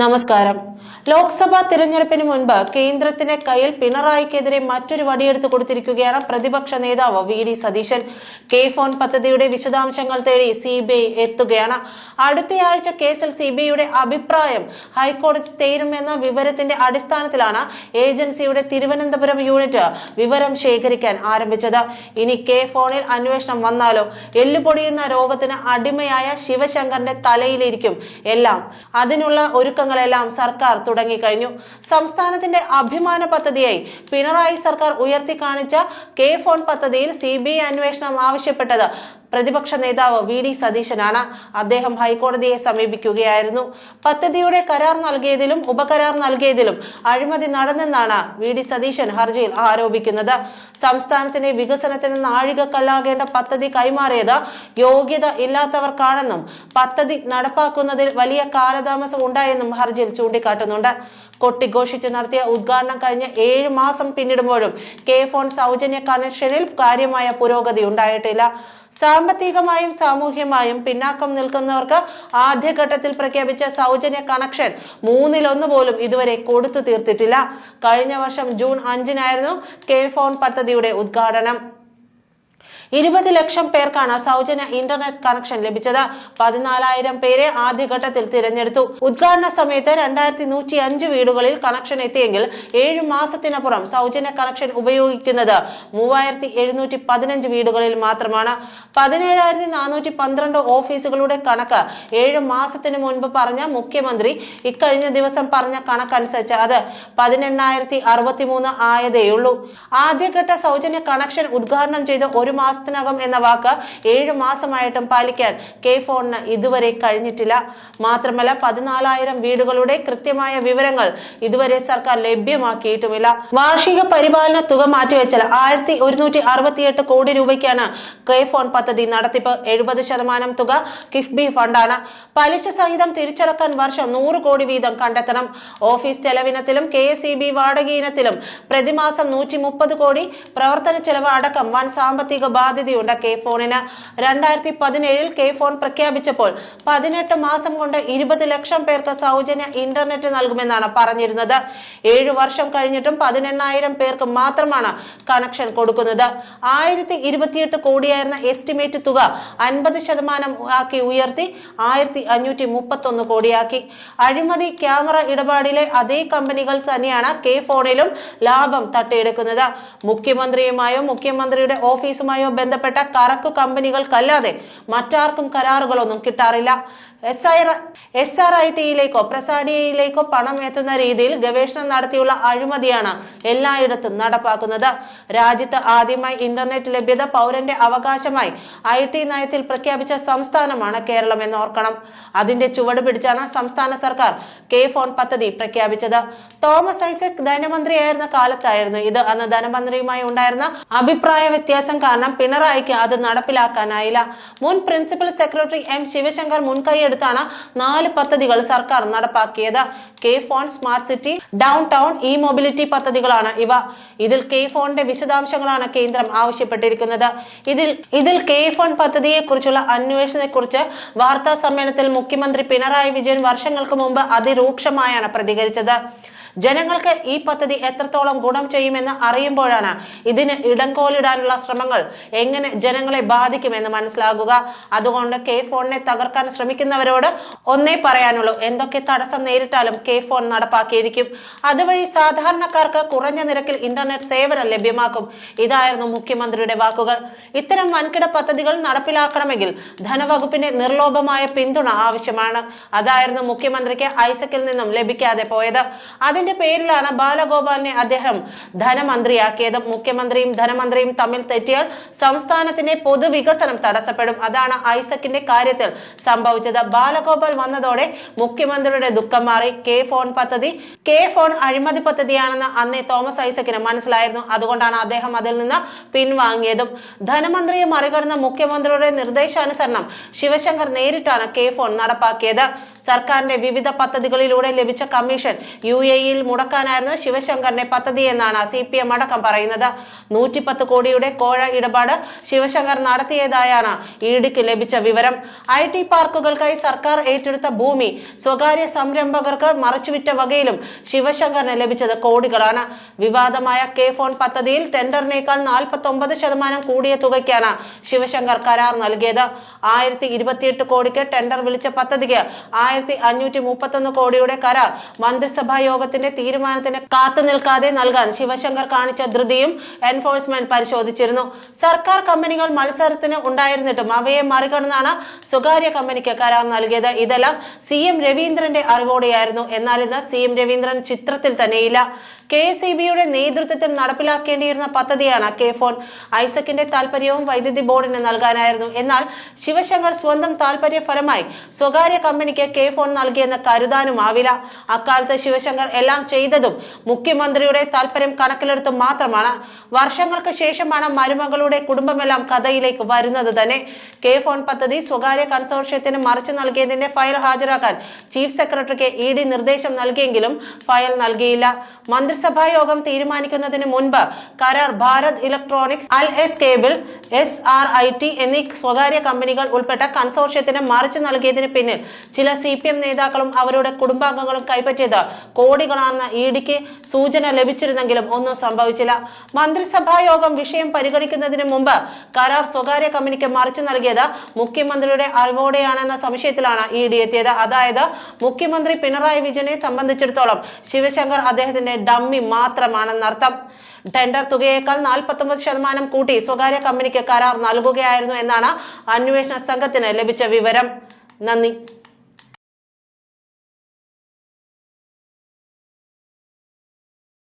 നമസ്കാരം. ലോക്സഭാ തിരഞ്ഞെടുപ്പിന് മുൻപ് കേന്ദ്രത്തിന്റെ കയ്യിൽ പിണറായിക്കെതിരെ മറ്റൊരു വടിയെടുത്ത് കൊടുത്തിരിക്കുകയാണ് പ്രതിപക്ഷ നേതാവ് V D Satheesan. K FON പദ്ധതിയുടെ വിശദാംശങ്ങൾ തേടി സി ബി ഐ എത്തുകയാണ്. അടുത്തയാഴ്ച കേസിൽ സി ബി ഐയുടെ അഭിപ്രായം ഹൈക്കോടതി തേരുമെന്ന വിവരത്തിന്റെ അടിസ്ഥാനത്തിലാണ് ഏജൻസിയുടെ തിരുവനന്തപുരം യൂണിറ്റ് വിവരം ശേഖരിക്കാൻ ആരംഭിച്ചത്. ഇനി കെ ഫോണിൽ അന്വേഷണം വന്നാലോ? എല്ലുപൊടിയുന്ന രോഗത്തിന് അടിമയായ ശിവശങ്കറിന്റെ തലയിലിരിക്കും എല്ലാം. അതിനുള്ള ഒരുക്കങ്ങളെല്ലാം സർക്കാർ തുടങ്ങിക്കഴിഞ്ഞു. സംസ്ഥാനത്തിന്റെ അഭിമാന പദ്ധതിയായി പിണറായി സർക്കാർ ഉയർത്തി കാണിച്ച കെ ഫോൺ പദ്ധതിയിൽ സി ബി ഐ അന്വേഷണം ആവശ്യപ്പെട്ടത് പ്രതിപക്ഷ നേതാവ് വി ഡി സതീശനാണ്. അദ്ദേഹം ഹൈക്കോടതിയെ സമീപിക്കുകയായിരുന്നു. പദ്ധതിയുടെ കരാർ നൽകിയതിലും ഉപകരാർ നൽകിയതിലും അഴിമതി നടന്നെന്നാണ് വി ഡി സതീശൻ ഹർജിയിൽ ആരോപിക്കുന്നത്. സംസ്ഥാനത്തിന്റെ വികസനത്തിന് നാഴികക്കല്ലാകേണ്ട പദ്ധതി കൈമാറിയത് യോഗ്യത ഇല്ലാത്തവർക്കാണെന്നും പദ്ധതി നടപ്പാക്കുന്നതിൽ വലിയ കാലതാമസം ഉണ്ടായെന്നും ഹർജിയിൽ ചൂണ്ടിക്കാട്ടുന്നുണ്ട്. കൊട്ടിഘോഷിച്ച് നടത്തിയ ഉദ്ഘാടനം കഴിഞ്ഞ് ഏഴ് മാസം പിന്നിടുമ്പോഴും കെ ഫോൺ സൗജന്യ കണക്ഷനിൽ കാര്യമായ പുരോഗതി ഉണ്ടായിട്ടില്ല. സാമ്പത്തികമായും സാമൂഹ്യമായും പിന്നാക്കം നിൽക്കുന്നവർക്ക് ആദ്യഘട്ടത്തിൽ പ്രഖ്യാപിച്ച സൗജന്യ കണക്ഷൻ മൂന്നിലൊന്ന് പോലും ഇതുവരെ കൊടുത്തു തീർത്തിട്ടില്ല. കഴിഞ്ഞ വർഷം ജൂൺ അഞ്ചിനായിരുന്നു കെ ഫോൺ പദ്ധതിയുടെ ഉദ്ഘാടനം. ഇരുപത് ലക്ഷം പേർക്കാണ് സൗജന്യ ഇന്റർനെറ്റ് കണക്ഷൻ ലഭിച്ചത്. പതിനാലായിരം പേരെ ആദ്യഘട്ടത്തിൽ തിരഞ്ഞെടുത്തു. ഉദ്ഘാടന സമയത്ത് രണ്ടായിരത്തി നൂറ്റി അഞ്ച് വീടുകളിൽ കണക്ഷൻ എത്തിയെങ്കിൽ ഏഴ് മാസത്തിനപ്പുറം സൗജന്യ കണക്ഷൻ ഉപയോഗിക്കുന്നത് മൂവായിരത്തി എഴുന്നൂറ്റി പതിനഞ്ച് വീടുകളിൽ മാത്രമാണ്. പതിനേഴായിരത്തി നാനൂറ്റി പന്ത്രണ്ട് ഓഫീസുകളുടെ കണക്ക് ഏഴ് മാസത്തിന് മുൻപ് പറഞ്ഞ മുഖ്യമന്ത്രി ഇക്കഴിഞ്ഞ ദിവസം പറഞ്ഞ കണക്കനുസരിച്ച് അത് പതിനെണ്ണായിരത്തി അറുപത്തി മൂന്ന് ആയതേയുള്ളൂ. ആദ്യഘട്ട സൗജന്യ കണക്ഷൻ ഉദ്ഘാടനം ചെയ്ത് ഒരു മാസത്തിനകം എന്ന വാക്ക് ഏഴു മാസമായിട്ടും പാലിക്കാൻ കെ ഫോണിന് ഇതുവരെ കഴിഞ്ഞിട്ടില്ല. മാത്രമല്ല പതിനാലായിരം വീടുകളുടെ കൃത്യമായ വിവരങ്ങൾ ഇതുവരെ സർക്കാർ ലഭ്യമാക്കിയിട്ടുമില്ല. വാർഷിക പരിപാലന തുക മാറ്റിവെച്ചാൽ ആയിരത്തി ഒരുന്നൂറ്റി അറുപത്തിയെട്ട് കോടി രൂപയ്ക്കാണ് കെ ഫോൺ പദ്ധതി നടത്തിപ്പ്. എഴുപത് ശതമാനം തുക കിഫ്ബി ഫണ്ടാണ്. പലിശ സഹിതം തിരിച്ചടക്കാൻ വർഷം നൂറ് കോടി വീതം കണ്ടെത്തണം. ഓഫീസ് ചെലവിനത്തിലും കെ എസ് ഇ ബി വാടക ഇനത്തിലും പ്രതിമാസം നൂറ്റി മുപ്പത് കോടി. പ്രവർത്തന ചെലവ് അടക്കം വൻ സാമ്പത്തിക ബാധ്യതയുണ്ട് കെ ഫോണിന് രണ്ടായിരത്തി പതിനേഴിൽ കെ ഫോൺ പ്രഖ്യാപിച്ചപ്പോൾ പതിനെട്ട് മാസം കൊണ്ട് ഇരുപത് ലക്ഷം പേർക്ക് സൗജന്യ ഇന്റർനെറ്റ് നൽകുമെന്നാണ് പറഞ്ഞിരുന്നത്. ഏഴു വർഷം കഴിഞ്ഞിട്ടും പതിനെണ്ണായിരം പേർക്ക് മാത്രമാണ് കണക്ഷൻ കൊടുക്കുന്നത്. ആയിരത്തി ഇരുപത്തിയെട്ട് കോടിയായിരുന്ന എസ്റ്റിമേറ്റ് തുക അൻപത് ശതമാനം ആക്കി ഉയർത്തി ആയിരത്തി അഞ്ഞൂറ്റി മുപ്പത്തൊന്ന് കോടിയാക്കി. അഴിമതി ക്യാമറ ഇടപാടിലെ അതേ കമ്പനികൾ തന്നെയാണ് കെ ഫോണിലും ലാഭം തട്ടിയെടുക്കുന്നത്. മുഖ്യമന്ത്രിയുമായോ മുഖ്യമന്ത്രിയുടെ ഓഫീസുമായോ ബന്ധപ്പെട്ട കറക്കു കമ്പനികൾക്കല്ലാതെ മറ്റാർക്കും കരാറുകളൊന്നും കിട്ടാറില്ല. S I S R I ടിയിലേക്കോ പ്രസാഡിയയിലേക്കോ പണം എത്തുന്ന രീതിയിൽ ഗവേഷണം നടത്തിയുള്ള അഴിമതിയാണ് എല്ലായിടത്തും നടപ്പാക്കുന്നത്. രാജ്യത്ത് ആദ്യമായി ഇന്റർനെറ്റ് ലഭ്യത പൗരന്റെ അവകാശമായി ഐ ടി നയത്തിൽ പ്രഖ്യാപിച്ച സംസ്ഥാനമാണ് കേരളം എന്ന് ഓർക്കണം. അതിന്റെ ചുവട് പിടിച്ചാണ് സംസ്ഥാന സർക്കാർ കെ ഫോൺ പദ്ധതി പ്രഖ്യാപിച്ചത്. തോമസ് ഐസക് ധനമന്ത്രിയായിരുന്ന കാലത്തായിരുന്നു ഇത്. അന്ന് ധനമന്ത്രിയുമായി ഉണ്ടായിരുന്ന അഭിപ്രായ വ്യത്യാസം കാരണം പിണറായിക്ക് അത് നടപ്പിലാക്കാനായില്ല. മുൻ പ്രിൻസിപ്പൽ സെക്രട്ടറി എം ശിവശങ്കർ മുൻകൈയെടുത്താണ് നാല് പദ്ധതികൾ സർക്കാർ നടപ്പാക്കിയത്. K FON smart city downtown E mobility പദ്ധതികളാണ് ഇവ. ഇതിൽ കെ ഫോണിന്റെ വിശദാംശങ്ങളാണ് കേന്ദ്രം ആവശ്യപ്പെട്ടിരിക്കുന്നത്. ഇതിൽ ഇതിൽ കെ ഫോൺ പദ്ധതിയെ കുറിച്ചുള്ള അന്വേഷണത്തെക്കുറിച്ച് വാർത്താ സമ്മേളനത്തിൽ മുഖ്യമന്ത്രി പിണറായി വിജയൻ വർഷങ്ങൾക്ക് മുമ്പ് അതിരൂക്ഷമായാണ് പ്രതികരിച്ചത്. ജനങ്ങൾക്ക് ഈ പദ്ധതി എത്രത്തോളം ഗുണം ചെയ്യുമെന്ന് അറിയുമ്പോഴാണ് ഇതിന് ഇടംകോലിടാനുള്ള ശ്രമങ്ങൾ എങ്ങനെ ജനങ്ങളെ ബാധിക്കുമെന്ന് മനസ്സിലാകുക. അതുകൊണ്ട് കെ ഫോണിനെ തകർക്കാൻ ശ്രമിക്കുന്നവരോട് ഒന്നേ പറയാനുള്ളൂ. എന്തൊക്കെ തടസ്സം നേരിട്ടാലും കെ ഫോൺ നടപ്പാക്കിയിരിക്കും. അതുവഴി സാധാരണക്കാർക്ക് കുറഞ്ഞ നിരക്കിൽ ഇന്റർനെറ്റ് സേവനം ലഭ്യമാക്കും. ഇതായിരുന്നു മുഖ്യമന്ത്രിയുടെ വാക്കുകൾ. ഇത്തരം വൻകിട പദ്ധതികൾ നടപ്പിലാക്കണമെങ്കിൽ ധനവകുപ്പിന്റെ നിർലോഭമായ പിന്തുണ ആവശ്യമാണ്. അതായിരുന്നു മുഖ്യമന്ത്രിക്ക് ഐസക്കിൽ നിന്നും ലഭിക്കാതെ പോയത്. അതിന്റെ പേരിലാണ് ബാലഗോപാലിനെ അദ്ദേഹം ധനമന്ത്രിയാക്കിയത്. മുഖ്യമന്ത്രിയും ധനമന്ത്രിയും തമ്മിൽ തെറ്റിയാൽ സംസ്ഥാനത്തിന്റെ പൊതുവികസനം തടസ്സപ്പെടും. അതാണ് ഐസക്കിന്റെ കാര്യത്തിൽ സംഭവിച്ചത്. ബാലഗോപാൽ വന്നതോടെ മുഖ്യമന്ത്രിയുടെ ദുഃഖം മാറി. കെ ഫോൺ പദ്ധതി കെ ഫോൺ അഴിമതി പദ്ധതിയാണെന്ന് അന്നേ തോമസ് ഐസക്കിന് മനസ്സിലായിരുന്നു. അതുകൊണ്ടാണ് അദ്ദേഹം അതിൽ നിന്ന് പിൻവാങ്ങിയതും. ധനമന്ത്രിയെ മറികടന്ന മുഖ്യമന്ത്രിയുടെ നിർദ്ദേശാനുസരണം ശിവശങ്കർ നേരിട്ടാണ് കെ ഫോൺ നടപ്പാക്കിയത്. സർക്കാരിന്റെ വിവിധ പദ്ധതികളിലൂടെ ലഭിച്ച കമ്മീഷൻ യു എ രീതിയിൽ മുടക്കാനായിരുന്നു ശിവശങ്കറിന്റെ പദ്ധതി എന്നാണ് സി പി എം അടക്കം പറയുന്നത്. നൂറ്റിപ്പത്ത് കോടിയുടെ കോഴ ഇടപാട് ശിവശങ്കർ നടത്തിയതായാണ് ഇഡിക്ക് ലഭിച്ച വിവരം. ഐ ടി പാർക്കുകൾക്കായി സർക്കാർ ഏറ്റെടുത്ത ഭൂമി സ്വകാര്യ സംരംഭകർക്ക് മറച്ചുവിറ്റ വകയിലും ശിവശങ്കറിന് ലഭിച്ചത് കോടികളാണ്. വിവാദമായ കെ ഫോൺ പദ്ധതിയിൽ ടെൻഡറിനേക്കാൾ നാൽപ്പത്തി ഒമ്പത് ശതമാനം കൂടിയ തുകയ്ക്കാണ് ശിവശങ്കർ കരാർ നൽകിയത്. ആയിരത്തി ഇരുപത്തിയെട്ട് കോടിക്ക് ടെൻഡർ വിളിച്ച പദ്ധതിക്ക് ആയിരത്തി അഞ്ഞൂറ്റി മുപ്പത്തൊന്ന് കോടിയുടെ കരാർ മന്ത്രിസഭാ യോഗത്തിന്റെ തീരുമാനത്തിന് കാത്തു നിൽക്കാതെ നൽകാൻ ശിവശങ്കർ കാണിച്ച ധൃതിയും എൻഫോഴ്സ്മെന്റ് പരിശോധിച്ചിരുന്നു. സർക്കാർ കമ്പനികൾ മത്സരത്തിന് ഉണ്ടായിരുന്നിട്ടും അവയെ മറികടന്നാണ് സ്വകാര്യ കമ്പനിക്ക് കരാർ നൽകിയത്. ഇതെല്ലാം സി എം രവീന്ദ്രന്റെ അറിവോടെയായിരുന്നു. എന്നാൽ ഇന്ന് സി എം രവീന്ദ്രൻ ചിത്രത്തിൽ തന്നെയില്ല. കെ ഇ ബിയുടെ നേതൃത്വത്തിൽ നടപ്പിലാക്കേണ്ടിയിരുന്ന പദ്ധതിയാണ് കെ ഫോൺ. ഐസക്കിന്റെ താല്പര്യവും വൈദ്യുതി ബോർഡിന് നൽകാനായിരുന്നു. എന്നാൽ ശിവശങ്കർ സ്വന്തം താല്പര്യ ഫലമായി സ്വകാര്യ കമ്പനിക്ക് കെ ഫോൺ നൽകിയെന്ന് കരുതാനും ആവില്ല അക്കാലത്ത് ശിവശങ്കർ എല്ലാം ചെയ്തതും മുഖ്യമന്ത്രിയുടെ താല്പര്യം കണക്കിലെടുത്ത് മാത്രമാണ്. വർഷങ്ങൾക്ക് ശേഷമാണ് മരുമകളുടെ കുടുംബമെല്ലാം കഥയിലേക്ക് വരുന്നത് തന്നെ. കെ ഫോൺ പദ്ധതി സ്വകാര്യ കൺസോർഷ്യത്തിന് മറിച്ചു നൽകിയതിന്റെ ഫയൽ ഹാജരാക്കാൻ ചീഫ് സെക്രട്ടറിക്ക് ഇ ഡി നിർദ്ദേശം നൽകിയെങ്കിലും ഫയൽ നൽകിയില്ല. മന്ത്രിസഭാ യോഗം തീരുമാനിക്കുന്നതിന് മുൻപ് കരാർ Bharat Electronics L S Cable S R I T എന്നീ സ്വകാര്യ കമ്പനികൾ ഉൾപ്പെട്ട കൺസോർഷ്യത്തിന് മറിച്ചു നൽകിയതിന് പിന്നിൽ ചില സി പി എം നേതാക്കളും അവരുടെ കുടുംബാംഗങ്ങളും കൈപ്പറ്റിയത് കോടികളാണെന്ന് ഇ ഡിക്ക് സൂചന ലഭിച്ചിരുന്നെങ്കിലും ഒന്നും സംഭവിച്ചില്ല. മന്ത്രിസഭാ യോഗം വിഷയം പരിഗണിക്കുന്നതിന് മുമ്പ് കരാർ സ്വകാര്യ കമ്പനിക്ക് മറിച്ചു നൽകിയത് മുഖ്യമന്ത്രിയുടെ അറിവോടെയാണെന്ന സംശയത്തിലാണ് ഇ ഡി എത്തിയത്. അതായത് മുഖ്യമന്ത്രി പിണറായി വിജയനെ സംബന്ധിച്ചിടത്തോളം ശിവശങ്കർ അദ്ദേഹത്തിന്റെ ഡമ്മി മാത്രമാണെന്നർത്ഥം ടെൻഡർ തുകയേക്കാൾ നാൽപ്പത്തൊമ്പത് ശതമാനം കൂട്ടി സ്വകാര്യ കമ്പനിക്ക് കരാർ നൽകുകയായിരുന്നു എന്നാണ് അന്വേഷണ സംഘത്തിന് ലഭിച്ച വിവരം. നന്ദി.